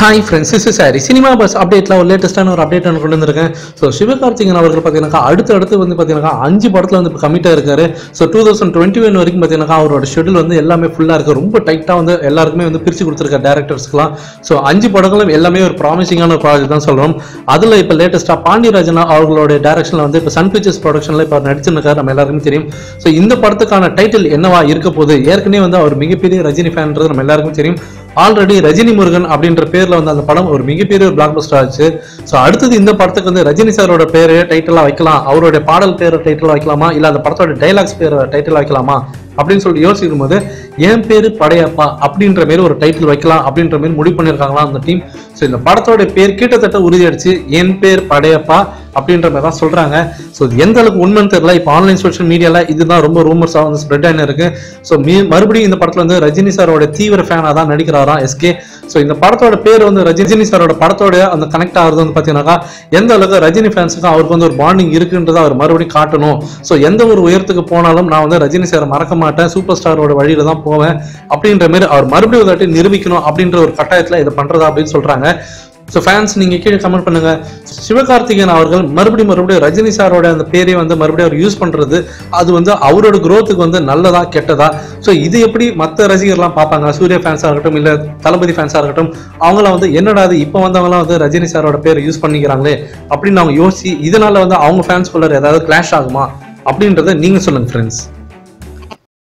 Hi friends is sorry cinema buzz அப்டேட்டில் ஒரு லேட்டஸ்டான ஒரு அப்டேட் கொண்டு வந்திருக்கேன் ஸோ சிவகார்த்திகேயன் அவர்கள் பார்த்தீங்கன்னா அடுத்து அடுத்து வந்து பார்த்தீங்கன்னா அஞ்சு படத்தில் வந்து இப்போ கமிட்டாக இருக்காரு. So two thousand twenty one வரைக்கும் பார்த்தீங்கன்னா அவரோட ஷெடியூல் வந்து எல்லாமே ஃபுல்லாக இருக்குது ரொம்ப டைட்டாக வந்து எல்லாருக்குமே வந்து பிரித்து கொடுத்துருக்காரு டேரக்டர்ஸ்க்குலாம் ஸோ அஞ்சு படங்களும் எல்லாமே ஒரு ப்ராமிசிங்கான ஒரு ப்ராஜெக்ட் தான் சொல்கிறோம் அதில் இப்போ லேட்டஸ்ட்டாக பாண்டியராஜன் அவர்களோட டேரக்ஷனில் வந்து இப்போ சன் பிக்சர்ஸ் ப்ரொடக்ஷனில் இப்போ நடிச்சிருக்காரு. நம்ம எல்லாருக்குமே தெரியும். ஸோ இந்த படத்துக்கான டைட்டில் என்னவா இருக்க போகுது? ஏற்கனவே வந்து அவர் மிகப்பெரிய ரஜினி ஃபேன்ன்றது நம்ம எல்லாருக்கும் தெரியும். ஆல்ரெடி ரஜினி முருகன் அப்படின்ற பேர்ல வந்து அந்த படம் ஒரு மிகப்பெரிய ஒரு பிளாக் பஸ்டர் ஆச்சு. ஸோ அடுத்தது இந்த படத்துக்கு வந்து ரஜினி சாரோட பேரு டைட்டிலா வைக்கலாம். அவருடைய பாடல் பேரை டைட்டிலா வைக்கலாமா? இல்ல அந்த படத்தோட டைலாக்ஸ் பேர் டைட்டில் வைக்கலாமா? அப்படின்னு சொல்லிட்டு யோசிக்கும் போது என் பேர் படையப்பா அப்படின்ற மாதிரி ஒரு டைட்டில் வைக்கலாம் அப்படின்ற மாதிரி முடிவு பண்ணியிருக்காங்களா அந்த டீம் ஸோ இந்த படத்தோட பேர் கிட்டத்தட்ட உறுதியடிச்சு என் பேர் படையப்பா அப்படின்ற மாதிரி தான் சொல்றாங்க. ஸோ இது எந்த அளவுக்கு உண்மைன்னு தெரியல. இப்போ ஆன்லைன் சோஷியல் மீடியால இதுதான் ரொம்ப ரூமர்ஸாக வந்து ஸ்ப்ரெட் ஆகி இருக்கு. ஸோ மீ மறுபடியும் இந்த படத்துல வந்து ரஜினி சாரோட தீவிர ஃபேனாக தான் நடிக்கிறாராம் எஸ்கே ஸோ இந்த படத்தோட பேர் வந்து ரஜினி சாரோட படத்தோட அந்த கனெக்ட் ஆகுறது வந்து பார்த்தீங்கன்னாக்கா எந்த அளவுக்கு ரஜினி ஃபேன்ஸுக்கும் அவருக்கு வந்து ஒரு பாண்டிங் இருக்குன்றதை அவர் மறுபடியும் காட்டணும். ஸோ எந்த ஒரு உயரத்துக்கு போனாலும் நான் வந்து ரஜினி சாரை மறக்க மாட்டேன் சூப்பர் ஸ்டாரோட வழியில தான் போவேன் அப்படின்ற மாதிரி அவர் மறுபடியும் ஒரு தாட்டி நிரூபிக்கணும் அப்படின்ற ஒரு கட்டாயத்தில் இதை பண்றதா அப்படின்னு சொல்றாங்க. ஸோ ஃபேன்ஸ் நீங்க கீழே கமெண்ட் பண்ணுங்க. சிவகார்த்திகேயன் அவர்கள் மறுபடியும் மறுபடியும் ரஜினி சாரோட அந்த பேரை வந்து மறுபடியும் அவர் யூஸ் பண்றது அது வந்து அவரோட குரோத்துக்கு வந்து நல்லதா கெட்டதா? ஸோ இது எப்படி மற்ற ரசிகர்லாம் பார்ப்பாங்க? சூர்யா ஃபேன்ஸாக இருக்கட்டும் இல்லை தளபதி ஃபேன்ஸாக இருக்கட்டும் அவங்களாம் வந்து என்னடா அது இப்போ வந்தவங்களாம் வந்து ரஜினி சாரோட பேரை யூஸ் பண்ணிக்கிறாங்களே அப்படின்னு அவங்க யோசிச்சு இதனால வந்து அவங்க ஃபேன்ஸ்குள்ள ஏதாவது கிளாஷ் ஆகுமா? அப்படின்றத நீங்க சொல்லுங்க ஃப்ரெண்ட்ஸ்